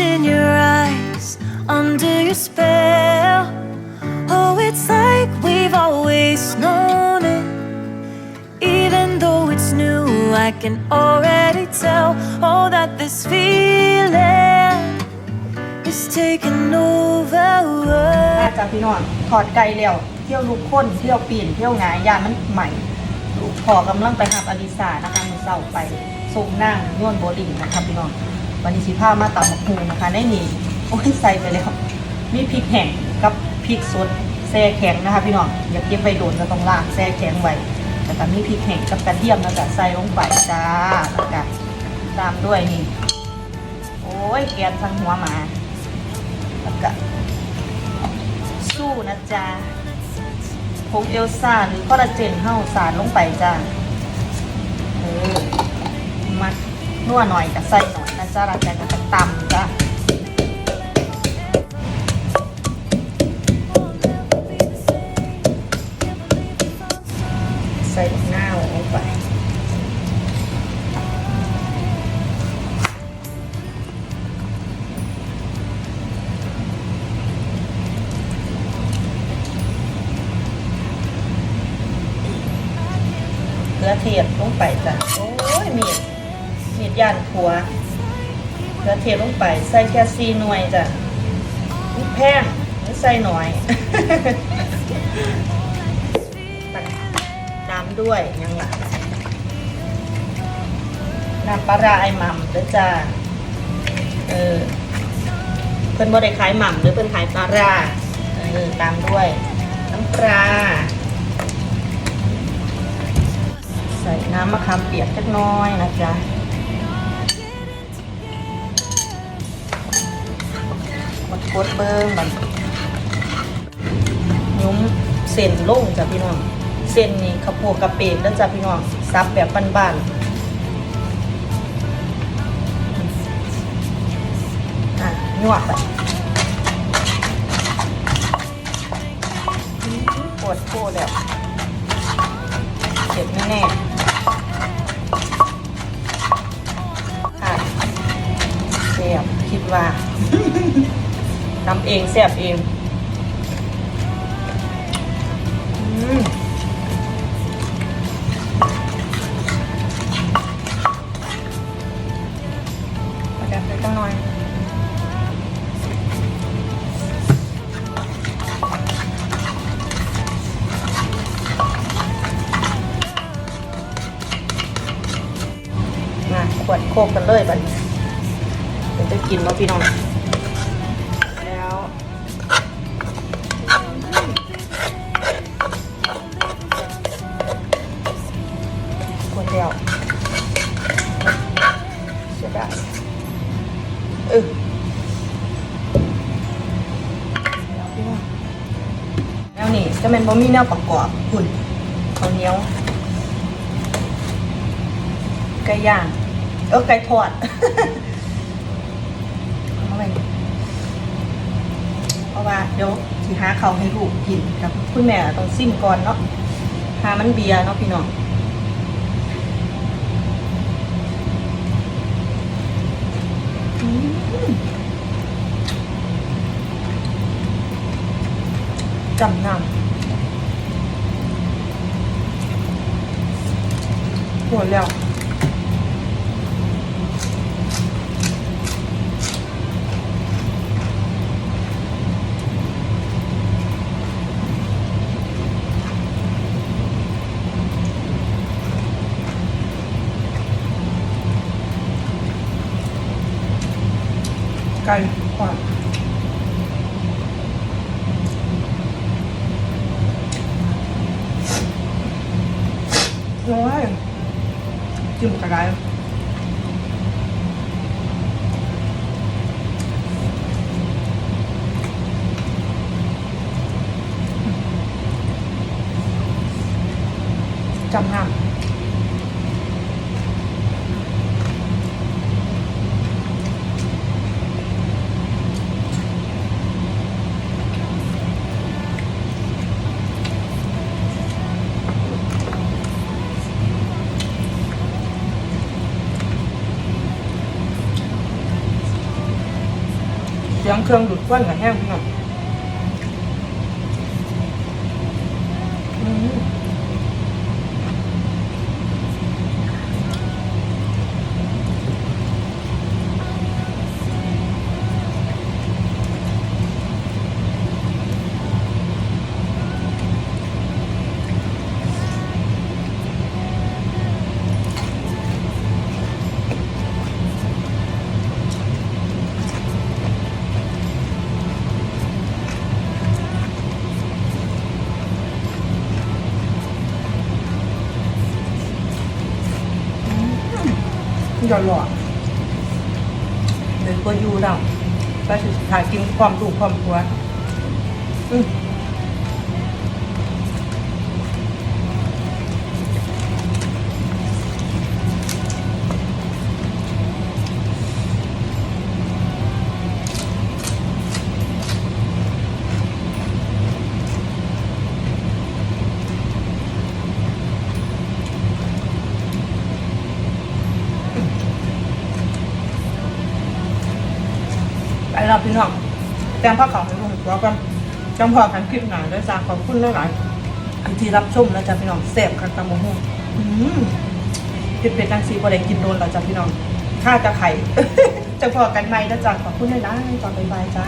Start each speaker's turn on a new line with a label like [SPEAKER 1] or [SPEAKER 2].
[SPEAKER 1] in your eyes under your spell. Oh, it's like we've always known it. Even though it's new, I can already tell. Oh, that this feeling is taking over.
[SPEAKER 2] อาจารย์พี่น้องถอดไก่แล้วเที่ยวลูกค้นเที่ยวปีนเที่ยวหงายยานมันใหม่ลูกพอกำลังไปหับอลิสานะคะมือเศร้าไปส่งนั่งย้วนโบลิ่งนะคะพี่น้อง วันนี้สิพามาตำมะฮูนะคะในนี่โอ้ยใส่ไปเลยครับมีพริกแห้งกับพริกสดแช่แข็งนะคะพี่น้องอย่ากเก็บไปโดนก็ต้องลางแช่แข็งไว้แต่ตอนนี้พริกแห้งกับกระเทียมนะจ๊ะใส่ลงไปจ้าแล้วก็ตามด้วยนี่ โอ้ยแกนทั้งหัวหมาแล้วก็สู้นะจ๊ะผงเอลซ่าหรือคอลลาเจนเฮาสารลงไปจ้าเออมัดนัวหน่อยกับใส่หน่อย นะจ๊ะแล้วก็จะตำจ้ะใส่หน้าลงไปเกลือเทียมลงไปจ้ะ โอ้ยมีดมีดย่านขัว เกลือเทียมลงไป ใส่แค่ซีหน่วยจ้ะนี่แพงไม่ใส่หน่อยน้ำด้วยยังไงน้ำปลาร้าไอหม่ำด้อจ้าเออเพิ่นบ่ได้ขายหม่ำหรือเพิ่นขายปลาร้าเออตามด้วยน้ำปลาใส่น้ำมะขามเปียกเล็กน้อยนะจ๊ะ ดเบิ้งมันยุ้มเส้นล่งจ้ะพี่น้องเส้นนี่ข้าวโพดกระเปดแล้วจ้ะพี่น้องซับแบบบ้านๆอะยวกไปปวดโคตรแล้วเจ็บแน่ๆค่ะแซ่บคิดว่า ทำเองแซ่บเองอืมมาดับไปตั้งหน่อยขวดโคกกันเลยบัดนี้เดี๋ยวจะกินแล้วพี่น้อง เสียดายเออแล้วพี่น้องแล้วนี่จะเป็นบะหมี่แนวประกอบหุ่นข้าวเหนียวไก่ย่างเออไก่ทอดเอาไปเพราะว่าเดี๋ยวสิหาเขาให้ลูกกินกับคุณแม่ต้องซิมก่อนเนาะหามันเบียร์เนาะพี่น้องอืม จำนำหมดแล้ว ไก่ขวานโอ้ย สียงเครื่องดูดควันกับแห้งพี่น้อง หยอดหลอดเดี๋ยวก็อยู่แล้วก็จะถ่ายกินความดูความกลัวอืม แตงผ้าขาวให้ลงหัวกันจังพอกันคลิปหนาด้วยจ้าขอบคุณหลายๆอันที่รับชมนะจ๊ะพี่น้องแซ่บคันตะโมหุ่งเป็ดเป็ดนางซีบ่ได้กินโดนเราจ้ะพี่น้องข้าจะไข่จังพอกันไหมนะจ๊ะขอบคุณหลายๆจ้าบ๊ายบายจ้า